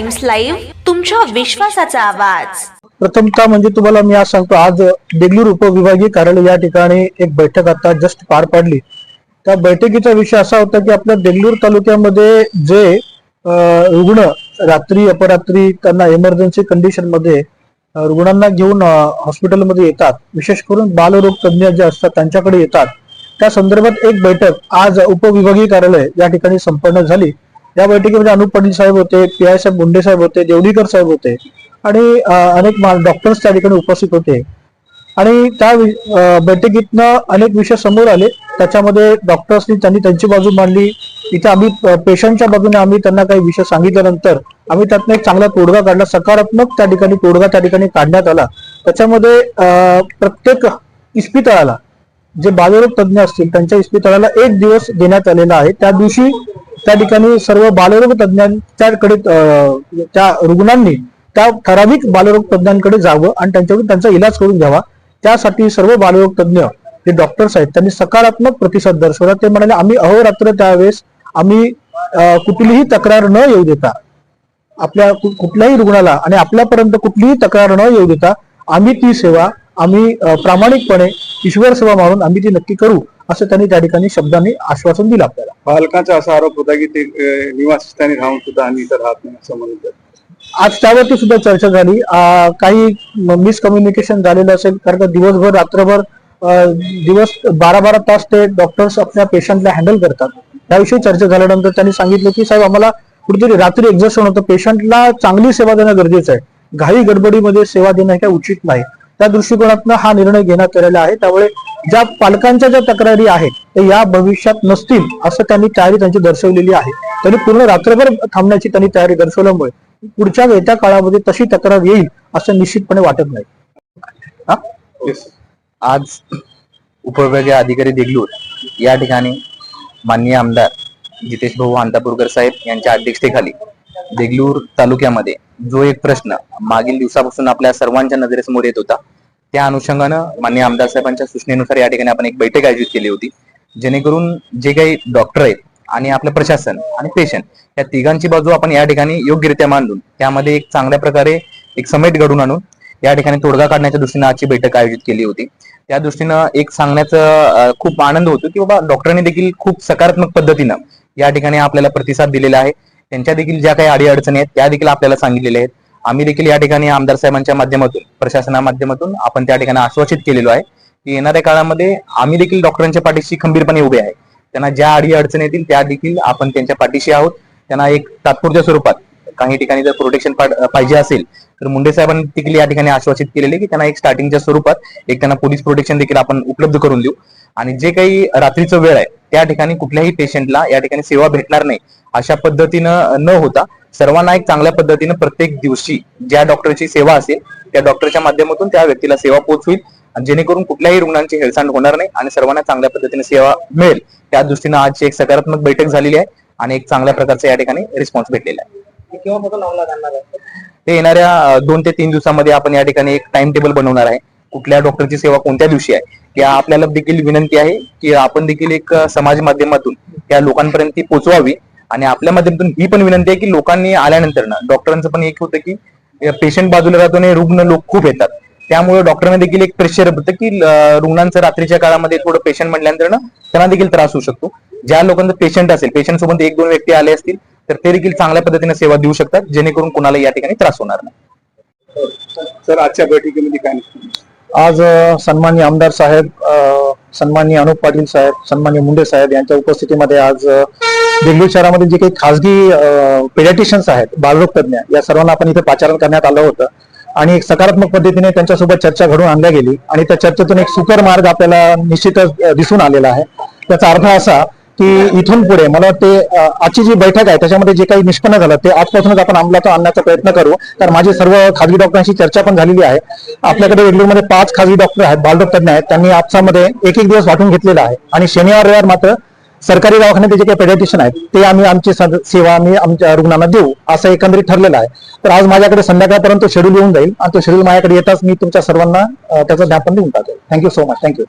Times live तुमच्या विश्वासाचा आवाज. प्रथमतः म्हणजे तुम्हाला मी आज सांगतो आज देगलूर उपविभागीय कार्यालय या ठिकाणी एक बैठक आता जस्ट पार पडली. त्या बैठकीचा विषय असा होता की आपल्या देगलूर तालुक्यामध्ये जे रुग्ण रात्री अपरात्री त्यांना इमर्जन्सी कंडिशनमध्ये रुग्णांना घेऊन हॉस्पिटलमध्ये येतात. विशेष करून बालरोग तज्ज्ञ जे असतात त्यांच्याकडे येतात. त्या संदर्भात एक बैठक आज उपविभागीय कार्यालय या ठिकाणी संपन्न झाली. या बैठकीमध्ये अनुप पाटील साहेब होते पी आय साहेब मुंडे साहेब होते देवडीकर साहेब होते आणि अनेक डॉक्टर्स त्या ठिकाणी उपस्थित होते. आणि त्या बैठकीतनं अनेक विषय समोर आले. त्याच्यामध्ये डॉक्टर्सनी त्यांनी त्यांची बाजू मांडली. इथे आम्ही पेशंटच्या बाजूने आम्ही त्यांना काही विषय सांगितल्यानंतर आम्ही त्यातनं एक चांगला तोडगा काढला. सकारात्मक त्या ठिकाणी तोडगा त्या ठिकाणी काढण्यात आला. त्याच्यामध्ये प्रत्येक इस्पितळाला जे बालरोग तज्ज्ञ असतील त्यांच्या इस्पितळाला एक दिवस देण्यात आलेला आहे. त्या दिवशी त्या ठिकाणी सर्व बालरोग तज्ज्ञांच्याकडे त्या रुग्णांनी त्या ठराविक बालरोग तज्ज्ञांकडे जावं आणि त्यांच्याकडून त्यांचा इलाज करून घ्यावा. त्यासाठी सर्व बालरोग तज्ज्ञ जे डॉक्टर्स आहेत त्यांनी सकारात्मक प्रतिसाद दर्शवला. ते म्हणाले आम्ही अहोरात्र त्यावेळेस आम्ही कुठलीही तक्रार न येऊ देता आपल्या कुठल्याही रुग्णाला आणि आपल्यापर्यंत कुठलीही तक्रार न येऊ देता आम्ही ती सेवा आम्ही प्रामाणिकपणे ईश्वर सेवा म्हणून आम्ही ती नक्की करू. असं त्यांनी त्या ठिकाणी शब्दांनी आश्वासन दिलं आपल्याला. पालकांचा असा आरोप होता की ते निवासस्थानी राहून सुद्धा आम्ही इथं राहत नाही असं म्हणत. आज त्यावरती सुद्धा चर्चा झाली. काही मिसकम्युनिकेशन झालेलं असेल कारण का दिवसभर रात्रभर दिवस बारा बारा तास ते डॉक्टर्स आपल्या पेशंटला हँडल करतात. त्याविषयी चर्चा झाल्यानंतर त्यांनी सांगितलं की साहेब आम्हाला कुठेतरी रात्री एक्झॉशन होतं. पेशंटला चांगली सेवा देणं गरजेचं आहे. घाई गडबडीमध्ये सेवा देणं हे काही उचित नाही. त्या दृष्टिकोनातून हा निर्णय घेण्यात आलेला आहे. त्यामुळे ज्या पालकांच्या ज्या तक्रारी आहेत ते या भविष्यात नसतील असं त्यांनी तयारी त्यांची दर्शवलेली आहे. त्यांनी पूर्ण रात्रभर थांबण्याची त्यांनी तयारी दर्शवल्यामुळे पुढच्या येत्या काळामध्ये तशी तक्रार येईल असं निश्चितपणे वाटत नाही. हा? आज उपविभागीय अधिकारी देगलूर या ठिकाणी माननीय आमदार जितेश भाऊ अंतापूरकर साहेब यांच्या अध्यक्षतेखाली देगलूर तालुक्यामध्ये जो एक प्रश्न मागील दिवसापासून आपल्या सर्वांच्या नजरेसमोर येत होता त्या अनुषंगानं माननीय आमदार साहेबांच्या सूचनेनुसार या ठिकाणी आपण एक बैठक आयोजित केली होती. जेणेकरून जे काही डॉक्टर आहेत आणि आपलं प्रशासन आणि पेशंट या तिघांची बाजू आपण या ठिकाणी योग्यरित्या मांडून त्यामध्ये एक चांगल्या प्रकारे एक समेट घडून आणून या ठिकाणी तोडगा काढण्याच्या दृष्टीने आजची बैठक आयोजित केली होती. त्या दृष्टीनं एक सांगण्याचं खूप आनंद होतो की बाबा डॉक्टरांनी देखील खूप सकारात्मक पद्धतीनं या ठिकाणी आपल्याला प्रतिसाद दिलेला आहे. त्यांच्या देखील ज्या काही अडीअडचणी आहेत त्या देखील आपल्याला सांगितलेल्या आहेत. आम्ही देखील या ठिकाणी आमदार साहेबांच्या माध्यमातून प्रशासना माध्यमातून आपण त्या ठिकाणी आश्वासित केलेलो आहे की येणाऱ्या काळामध्ये आम्ही देखील डॉक्टरांच्या पाठीशी खंबीरपणे उभे आहे. त्यांना ज्या अडी अडचणी येतील त्या देखील आपण त्यांच्या पाठीशी आहोत. त्यांना एक तात्पुरत्या स्वरूपात काही ठिकाणी जर प्रोटेक्शन पाहिजे असेल तर मुंडे साहेबांनी देखील या ठिकाणी आश्वासित केलेले की त्यांना एक स्टार्टिंगच्या स्वरूपात एक त्यांना पोलीस प्रोटेक्शन देखील आपण उपलब्ध करून देऊ. आणि जे काही रात्रीचं वेळ आहे त्या ठिकाणी कुठल्याही पेशंटला या ठिकाणी सेवा भेटणार नाही. अशा पद्धतीनं न होता सर्वांना एक चांगल्या पद्धतीनं प्रत्येक दिवशी ज्या डॉक्टरची सेवा असेल त्या डॉक्टरच्या माध्यमातून त्या व्यक्तीला सेवा पोहोचवेल आणि जेणेकरून कुठल्याही रुग्णांची हेळसांड होणार नाही आणि सर्वांना चांगल्या पद्धतीने सेवा मिळेल. त्या दृष्टीनं आजची एक सकारात्मक बैठक झालेली आहे आणि एक चांगल्या प्रकारचा या ठिकाणी रिस्पॉन्स भेटलेला आहे. ते येणाऱ्या दोन ते तीन दिवसामध्ये आपण या ठिकाणी एक टाइम टेबल बनवणार आहे. कुठल्या डॉक्टरची सेवा कोणत्या दिवशी आहे? या आपल्याला देखील विनंती आहे की आपण देखील एक समाज माध्यमातून त्या लोकांपर्यंत ती पोहोचवावी आणि आपल्या माध्यमातून ही पण विनंती आहे की लोकांनी आल्यानंतर ना डॉक्टरांचं पण एक होतं की पेशंट बाजूला राहतो आणि रुग्ण लोक खूप येतात. त्यामुळे डॉक्टरांना देखील एक प्रेशर होतं की रुग्णांचं रात्रीच्या काळामध्ये थोडं पेशंट म्हटल्यानंतर ना त्यांना देखील त्रास होऊ शकतो. ज्या लोकांचं पेशंट असेल पेशंट सोबत एक दोन व्यक्ती आले असतील तर ते देखील चांगल्या पद्धतीने सेवा देऊ शकतात जेणेकरून कोणाला या ठिकाणी त्रास होणार नाही. सर आजच्या बैठकीमध्ये काय? आज अ, सन्माननीय आमदार साहेब अ, सन्माननीय अनुप पाटील साहेब सन्माननीय मुंडे साहेब यांच्या उपस्थितीमध्ये आज बेंगळूर शहरामध्ये जे काही खासगी पेडियाटिशियन्स आहेत बालरोग तज्ञ या सर्वांना आपण इथे पाचारण करण्यात आलं होतं. आणि एक सकारात्मक पद्धतीने त्यांच्यासोबत चर्चा घडून आणल्या गेली. आणि त्या चर्चेतून एक सुकर मार्ग आपल्याला निश्चितच दिसून आलेला आहे. त्याचा अर्थ असा की इथून पुढे मला वाटते आजची जी बैठक आहे त्याच्यामध्ये जे काही निष्पन्न झालं ते आजपासूनच आपण अंमलात आणण्याचा प्रयत्न करू. तर माझी सर्व खाजगी डॉक्टरांशी चर्चा पण झालेली आहे. आपल्याकडे वेगवेगळ्यामध्ये पाच खाजगी डॉक्टर आहेत बालडॉक्टर तज्ञ आहेत. त्यांनी आजच्यामध्ये एक एक दिवस वाटून घेतलेला आहे. आणि शनिवार रविवार मात्र सरकारी दवाखान्यात जे काही पेडियाटिशियन आहेत ते आम्ही आमची सेवा आम्ही आमच्या रुग्णांना देऊ असं एकंदरीत ठरलेलं आहे. तर आज माझ्याकडे संध्याकाळपर्यंत शेड्यूल येऊन जाईल आणि तो शेड्यूल माझ्याकडे येताच मी तुमच्या सर्वांना त्याचं ज्ञापन देऊन टाकेल. Thank you so much thank you